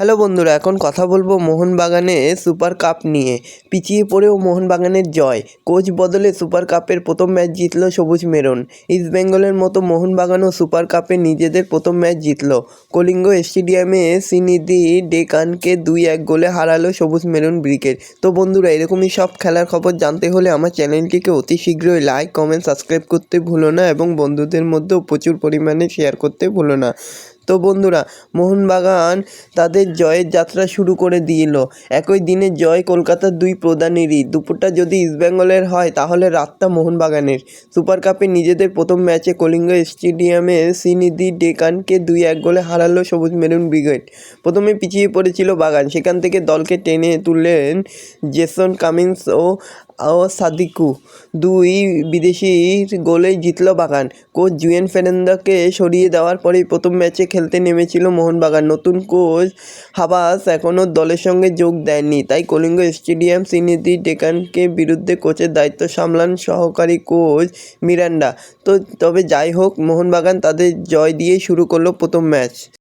Hello বন্ধুরা, এখন কথা বলব মোহনবাগানে সুপার কাপ নিয়ে। পিছিয়ে পড়েও মোহনবাগানের জয়। কোচ বদলে সুপার কাপের প্রথম ম্যাচ জিতল সবুজ মেরুন। ইস্টবেঙ্গলের মতো মোহনবাগানও সুপার কাপে নিজেদের প্রথম ম্যাচ জিতল। কলিঙ্গ স্টেডিয়ামে সিনিদি ডেকানকে দুই এক গোলে হারালো সবুজ মেরুন ব্রিগেড। তো বন্ধুরা, এরকমই সব খেলার খবর জানতে হলে আমার চ্যানেলটিকে অতি শীঘ্রই লাইক কমেন্ট সাবস্ক্রাইব করতে ভুলো না এবং বন্ধুদের মধ্যেও প্রচুর পরিমাণে শেয়ার করতে ভুলো না। তো বন্ধুরা, মোহনবাগান তাদের জয়ের যাত্রা শুরু করে দিল। একই দিনে জয় কলকাতার দুই প্রধানেরই। দুপুরটা যদি ইস্টবেঙ্গলের হয়, তাহলে রাতটা মোহনবাগানের। সুপার কাপে নিজেদের প্রথম ম্যাচে কলিঙ্গ স্টেডিয়ামে সিনিদি ডেকানকে দুই এক গোলে হারালো সবুজ মেরুন ব্রিগেড। প্রথমে পিছিয়ে পড়েছিল বাগান। সেখান থেকে দলকে টেনে তুললেন জেসন কামিন্স ও ও সাদিকু দুই বিদেশির গোলেই জিতল বাগান। কোচ জুয়েন ফের্নান্দোকে সরিয়ে দেওয়ার পরেই প্রথম ম্যাচে খেলতে নেমেছিল মোহনবাগান। নতুন কোচ হাবাস এখনও দলের সঙ্গে যোগ দেননি তাই কলিঙ্গ স্টেডিয়াম সিনিদি ডেকানকে বিরুদ্ধে কোচের দায়িত্ব সামলান সহকারী কোচ মিরান্ডা। তো, তবে যাই হোক, মোহনবাগান তাদের জয় দিয়েই শুরু করল প্রথম ম্যাচ।